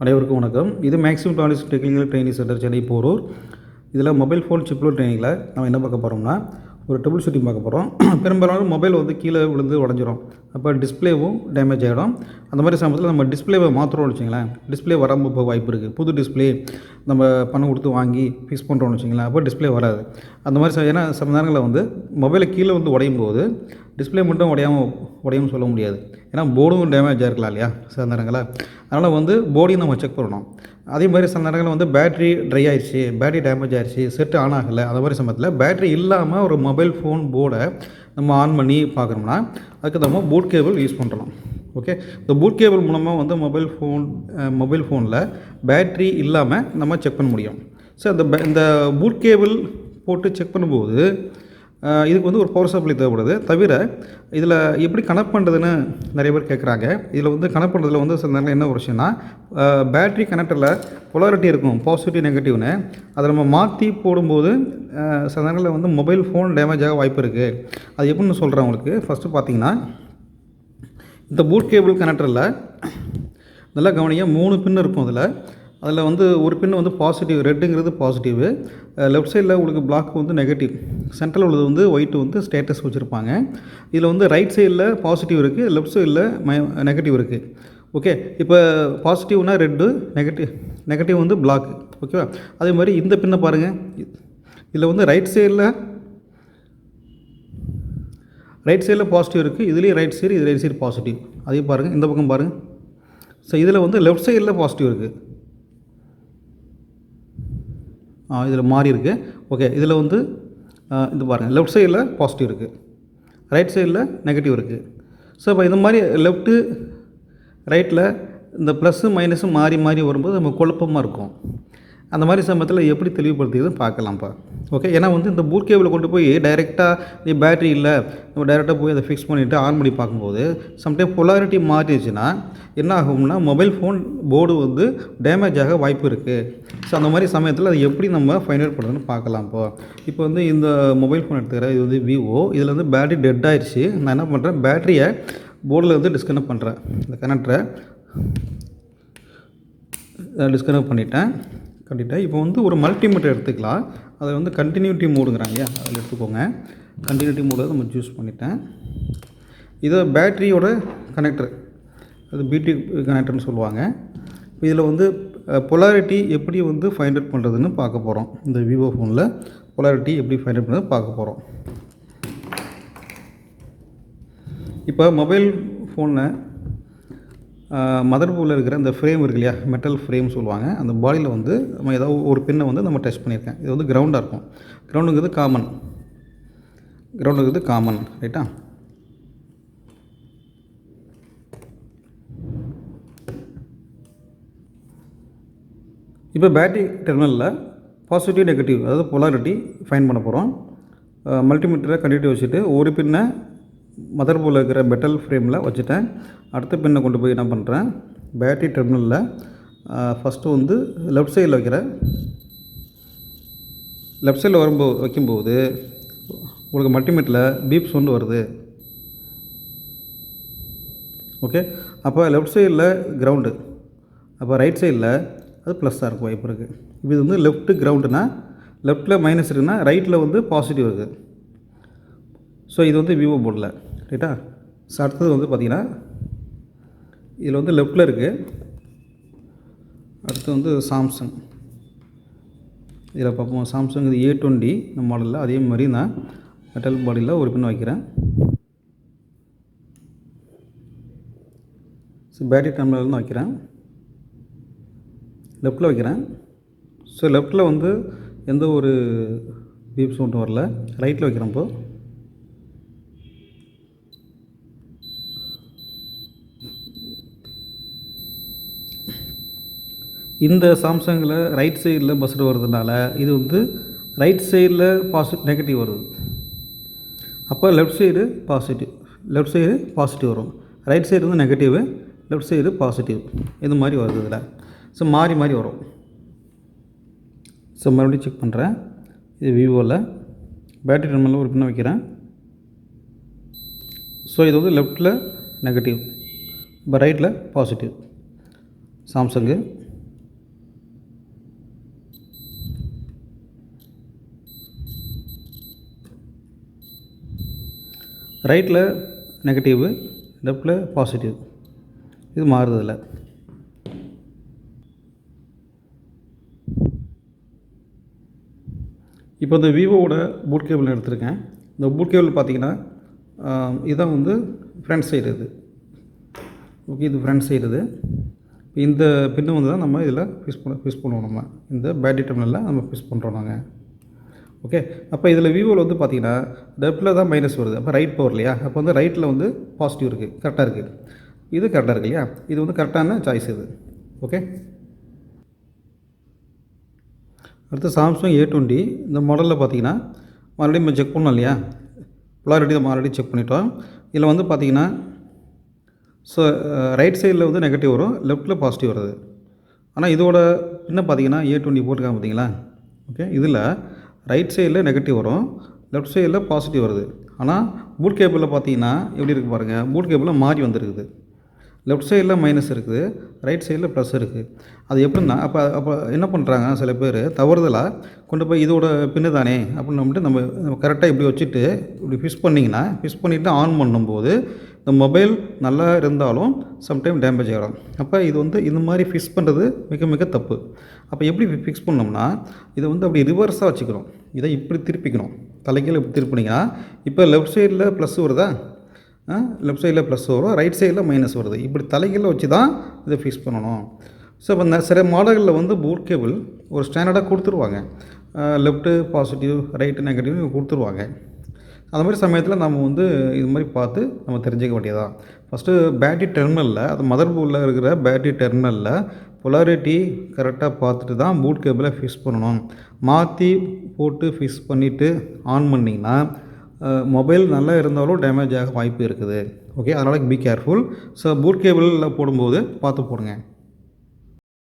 அனைவருக்கும் வணக்கம். இது maximum Dolly's technical training centre Chennai Porur. இதில் மொபைல் ஃபோன் சிப்லோ ட்ரைனிங்கில் நம்ம என்ன பார்க்க போகிறோம்னா ஒரு ட்ரிபிள் ஷூட்டிங் பார்க்க போகிறோம் பெரும்பாலான மொபைல் வந்து கீழே விழுந்து உடஞ்சிரும். அப்போ டிஸ்பிளேவும் டேமேஜ் ஆகிடும் அந்த மாதிரி சமயத்தில் நம்ம டிஸ்பிளேவை மாற்றுறோம்னு வச்சுங்களேன் டிஸ்ப்ளே வராமல் போக வாய்ப்பு இருக்குது புது டிஸ்ப்ளே நம்ம பணம் கொடுத்து வாங்கி ஃபிக்ஸ் பண்ணுறோம்னு வச்சுங்களேன் அப்போ டிஸ்ப்ளே வராது. அந்த மாதிரி ஏன்னா சில நேரங்களில் வந்து மொபைலை கீழே வந்து உடையும் போது டிஸ்பிளே மட்டும் உடையாமல் உடையும் சொல்ல முடியாது. ஏன்னா போர்டும் டேமேஜ் ஆகிருக்கலாம் இல்லையா? சில நேரங்களில். அதனால் வந்து போர்டையும் நம்ம செக் பண்ணணும். அதே மாதிரி சில நேரங்களில் வந்து பேட்ரி ட்ரை ஆயிடுச்சு பேட்டரி டேமேஜ் ஆயிடுச்சு செட் ஆன் ஆகலை அந்த மாதிரி சமயத்தில் பேட்ரி இல்லாமல் ஒரு மொபைல் ஃபோன் போர்டை நம்ம ஆன் பண்ணி பார்க்குறோம்னா அதுக்கு நம்ம பூட் கேபிள் யூஸ் பண்ணுறோம் ஓகே இந்த பூட் கேபிள் மூலமாக வந்து மொபைல் ஃபோன் மொபைல் ஃபோனில் பேட்ரி இல்லாமல் நம்ம செக் பண்ண முடியும். ஸோ இந்த இந்த பூட் கேபிள் போட்டு செக் பண்ணும்போது இதுக்கு வந்து ஒரு பவர் சப்ளை தேவைப்படுது. தவிர இதில் எப்படி கனெக்ட் பண்ணுறதுன்னு நிறைய பேர் கேட்குறாங்க இதில் வந்து கனெக்ட் பண்ணுறதுல வந்து சில நேரம் என்ன ஒரு விஷயம்னா பேட்ரி கனெக்டரில் பொலாரிட்டி இருக்கும் பாசிட்டிவ் நெகட்டிவ்னு அதை நம்ம மாற்றி போடும்போது சில நேரங்களில் வந்து மொபைல் ஃபோன் டேமேஜ் ஆக வாய்ப்பு இருக்குது அது எப்படின்னு சொல்கிறேன் உங்களுக்கு. ஃபஸ்ட்டு பார்த்தீங்கன்னா இந்த பூட் கேபிள் கனெக்டரில் நல்லா கவனிங்க மூணு பின் இருக்கும் அதில். அதில் வந்து ஒரு பின் வந்து பாசிட்டிவ் ரெட்டுங்கிறது பாசிட்டிவ் லெஃப்ட் சைடில் உங்களுக்கு பிளாக் வந்து நெகட்டிவ் சென்ட்ரல் உள்ளது வந்து ஒயிட் வந்து ஸ்டேட்டஸ் வச்சுருப்பாங்க. இதில் வந்து ரைட் சைடில் பாசிட்டிவ் இருக்குது லெஃப்ட் சைடில் மை நெகட்டிவ் இருக்குது ஓகே இப்போ பாசிட்டிவ்னால் ரெட்டு நெகட்டிவ் நெகட்டிவ் வந்து பிளாக் ஓகேவா அதே மாதிரி இந்த பின்னை பாருங்கள் இதில் வந்து ரைட் சைடில் ரைட் சைடில் பாசிட்டிவ் இருக்குது இதுலேயும் ரைட் சைடு இது ரைட் சைடு பாசிட்டிவ் அதையும் பாருங்கள் இந்த பக்கம் பாருங்கள் ஸோ இதில் வந்து லெஃப்ட் சைடில் பாசிட்டிவ் இருக்குது இதில் மாறி இருக்குது ஓகே இதில் வந்து இது பாருங்கள் லெஃப்ட் சைடில் பாசிட்டிவ் இருக்குது ரைட் சைடில் நெகட்டிவ் இருக்குது ஸோ இப்போ இந்த மாதிரி லெஃப்ட்டு ரைட்டில் இந்த ப்ளஸ்ஸு மைனஸும் மாறி மாறி வரும்போது நம்ம குழப்பமாக இருக்கும். அந்த மாதிரி சமயத்தில் எப்படி தெளிவுபடுத்தியதுன்னு பார்க்கலாம்ப்பா. ஓகே ஏன்னா வந்து இந்த பூட் கேபிளை கொண்டு போய் டைரெக்டாக நீ பேட்டரி இல்லை நம்ம டைரெக்டாக போய் அதை ஃபிக்ஸ் பண்ணிவிட்டு ஆன் பண்ணி பார்க்கும்போது சம்டைம் பொலாரிட்டி மாறிடுச்சுன்னா என்ன ஆகும்னா மொபைல் ஃபோன் போர்டு வந்து டேமேஜ் ஆக வாய்ப்பு இருக்குது ஸோ அந்த மாதிரி சமயத்தில் அதை எப்படி நம்ம ஃபைண்ட் அவுட் பண்ணுறதுன்னு பார்க்கலாம்ப்போ. இப்போ இப்போ வந்து இந்த மொபைல் ஃபோன் எடுத்துக்கிறேன் இது வந்து விவோ இதில் வந்து பேட்டரி டெட் ஆயிடுச்சு. நான் என்ன பண்ணுறேன் பேட்டரியை போர்டில் வந்து டிஸ்கனெக்ட் பண்ணுறேன் இந்த கனெக்டரை டிஸ்கனெக்ட் பண்ணிட்டேன். கட்டிட்டேன் இப்போ வந்து ஒரு மல்டிமீட்டர் எடுத்துக்கலாம். அதை வந்து கண்டினியூட்டி மூடுங்கிறாங்க அதில் எடுத்துக்கோங்க. கண்டினியூட்டி மோடு நம்ம சூஸ் பண்ணிட்டேன். இது பேட்டரியோட கனெக்டர் அது பிடி கனெக்டர்னு சொல்லுவாங்க. இதில் வந்து பொலாரிட்டி எப்படி வந்து ஃபைண்ட் அவுட் பண்ணுறதுன்னு பார்க்க போகிறோம் இந்த விவோ ஃபோனில் பொலாரிட்டி எப்படி ஃபைண்ட் அவுட் பண்ணுறது பார்க்க போகிறோம் இப்போ மொபைல் ஃபோனை மதர் போர்டில் இருக்கிற இந்த ஃப்ரேம் இருக்கு இல்லையா? மெட்டல் ஃப்ரேம் சொல்லுவாங்க. அந்த பாடியில் வந்து நம்ம ஏதாவது ஒரு பின்னை வந்து நம்ம டச் பண்ணியிருக்கேன். இது வந்து கிரவுண்டாக இருக்கும். கிரவுண்டுங்கிறது காமன் கிரவுண்டுங்கிறது காமன் ரைட்டா இப்போ பேட்டரி டெர்மினலில் பாசிட்டிவ் நெகட்டிவ் அதாவது பொலாரிட்டி ஃபைன் பண்ண போகிறோம் மல்டிமீட்டரை கண்டிப்பாக வச்சுட்டு ஒரு பின்னை மதர் போர்டில் இருக்கிற மெட்டல் ஃப்ரேமில் வச்சுட்டேன். அடுத்த பின்னை கொண்டு போய் என்ன பண்ணுறேன் பேட்டரி டெர்மினலில் ஃபஸ்ட்டு வந்து லெஃப்ட் சைடில் வைக்கிறேன். லெஃப்ட் சைடில் வரும்போது வைக்கும்போது உங்களுக்கு மல்டிமீட்டரில் பீப் சவுண்டு வருது. ஓகே அப்போ லெஃப்ட் சைடில் கிரவுண்டு அப்போ ரைட் சைடில் அது ப்ளஸ்ஸாக இருக்கும் வாய்ப்பு இருக்குது இது வந்து லெஃப்ட்டு கிரவுண்டுனா லெஃப்ட்டில் மைனஸ் இருக்குன்னா ரைட்டில் வந்து பாசிட்டிவ் இருக்குது ஸோ இது வந்து விவோ போர்டில் ரைட்டா ஸோ அடுத்தது வந்து பார்த்திங்கன்னா இதில் வந்து லெஃப்ட்டில் இருக்குது அடுத்து வந்து சாம்சங் இதில் பார்ப்போம் சாம்சங் இது ஏ டுவெண்ட்டி இந்த மாடலில் அதே மாதிரி நான் மெட்டல் பாடியில் ஒரு பின் வைக்கிறேன். ஸோ பேட்டரி டெர்மினல் தான் வைக்கிறேன். லெஃப்ட்டில் வைக்கிறேன். ஸோ லெஃப்ட்டில் வந்து எந்த ஒரு பீப் சவுண்டும் வரல. ரைட்டில் வைக்கிறப்போ இந்த சாம்சங்கில் ரைட் சைடில் பஸ்ஸில் வர்றதுனால இது வந்து ரைட் சைடில் பாசிட்டிவ் நெகட்டிவ் வருது. அப்போ left side positive left side positive வரும். ரைட் சைடு வந்து நெகட்டிவ் லெஃப்ட் சைடு பாசிட்டிவ் இது மாதிரி வருது இதில். ஸோ மாறி மாறி வரும். ஸோ மறுபடியும் செக் பண்ணுறேன் இது விவோவில் பேட்டரி டெர்மினலில் ஒரு பின்ன வைக்கிறேன். ஸோ இது வந்து லெஃப்ட்டில் நெகட்டிவ் இப்போ ரைட்டில் பாசிட்டிவ் சாம்சங்கு. ரைட்டில் நெகட்டிவ் லெஃப்டில் பாசிட்டிவ் இது மாறுறதில்ல இப்போ இந்த விவோவோட பூட் கேபிள் எடுத்திருக்கேன். இந்த பூட் கேபிள் பார்த்தீங்கன்னா இதான் வந்து ஃப்ரண்ட் சைடு இது. ஓகே இது ஃப்ரண்ட் சைடு இது. இந்த பின்னு வந்து தான் நம்ம இதில் ஃபிக்ஸ் பண்ண ஃபிக்ஸ் பண்ணுவோம் நம்ம. இந்த பேட்டரி டெர்மினலில் நம்ம ஃபிக்ஸ் பண்ணுறோம் நாங்கள் ஓகே அப்போ இதில் விவோவில் வந்து பார்த்தீங்கன்னா லெஃப்ட்டில் தான் மைனஸ் வருது. அப்போ ரைட் பவர் இல்லையா? அப்போ வந்து ரைட்டில் வந்து பாசிட்டிவ் இருக்குது கரெக்டாக இருக்குது இது கரெக்டாக இருக்கு இல்லையா? இது வந்து கரெக்டான சாய்ஸ் இது. ஓகே அடுத்து சாம்சங் ஏ டுவெண்ட்டி இந்த மாடலில் பார்த்தீங்கன்னா மறுபடியும் நம்ம செக் பண்ணோம் இல்லையா? பொலாரிட்டி மறுபடியும் செக் பண்ணிட்டோம். இதில் வந்து பார்த்தீங்கன்னா ஸோ ரைட் சைடில் வந்து நெகட்டிவ் வரும். லெஃப்ட்டில் பாசிட்டிவ் வருது. ஆனால் இதோட என்ன பார்த்தீங்கன்னா ஏ டுவெண்ட்டி போட்டுருக்காங்க பார்த்தீங்களா ஓகே இதில் ரைட் சைடில் நெகட்டிவ் வரும் லெஃப்ட் சைடில் பாசிட்டிவ் வருது. ஆனால் பூட் கேபிளில் பார்த்தீங்கன்னா எப்படி இருக்குது பாருங்கள் பூட் கேபிளில் மாறி வந்திருக்குது. லெஃப்ட் சைடில் மைனஸ் இருக்குது ரைட் சைடில் ப்ளஸ் இருக்குது அது எப்படின்னா அப்போ அப்போ என்ன பண்ணுறாங்க சில பேர்? தவறுதலாக கொண்டு போய் இதோட பின்னு தானே அப்படின்னு நம்ம நம்ம கரெக்டாக இப்படி வச்சுட்டு இப்படி ஃபிஷ் பண்ணிங்கன்னா ஃபிஷ் பண்ணிவிட்டு ஆன் பண்ணும்போது இந்த மொபைல் நல்லா இருந்தாலும் சம்டைம் டேமேஜ் ஆகிடும் அப்போ இது வந்து இந்த மாதிரி ஃபிக்ஸ் பண்ணுறது மிக மிக தப்பு. அப்போ எப்படி ஃபிக்ஸ் பண்ணோம்னா இதை வந்து அப்படி ரிவர்ஸாக வச்சுக்கிறோம். இதை இப்படி திருப்பிக்கணும். தலைக்கீழ இப்படி திருப்பினீங்கன்னா இப்போ லெஃப்ட் சைடில் ப்ளஸ் வருதா? லெஃப்ட் சைடில் ப்ளஸ் வரும் ரைட் சைடில் மைனஸ் வருது. இப்படி தலைகீழ வச்சு தான் இதை ஃபிக்ஸ் பண்ணணும். ஸோ இப்போ இந்த சில மாடல்களில் வந்து பூட் கேபிள் ஒரு ஸ்டாண்டர்டாக கொடுத்துருவாங்க. லெஃப்ட்டு பாசிட்டிவ் ரைட்டு நெகட்டிவ் கொடுத்துருவாங்க. அந்த மாதிரி சமயத்தில் நம்ம வந்து இது மாதிரி பார்த்து நம்ம தெரிஞ்சுக்க வேண்டியதான் ஃபஸ்ட்டு பேட்டரி டெர்மினலில் அது மதர் போர்டில் இருக்கிற பேட்டரி டெர்மினலில் பொலாரிட்டி கரெக்டாக பார்த்துட்டு தான் பூட் கேபிளை ஃபிக்ஸ் பண்ணணும். மாற்றி போட்டு ஃபிக்ஸ் பண்ணிவிட்டு ஆன் பண்ணிங்கன்னா மொபைல் நல்லா இருந்தாலும் டேமேஜ் ஆக வாய்ப்பு இருக்குது. ஓகே அதனால் பி கேர்ஃபுல் ஸோ பூட் கேபிளில் போடும்போது பார்த்து போடுங்க.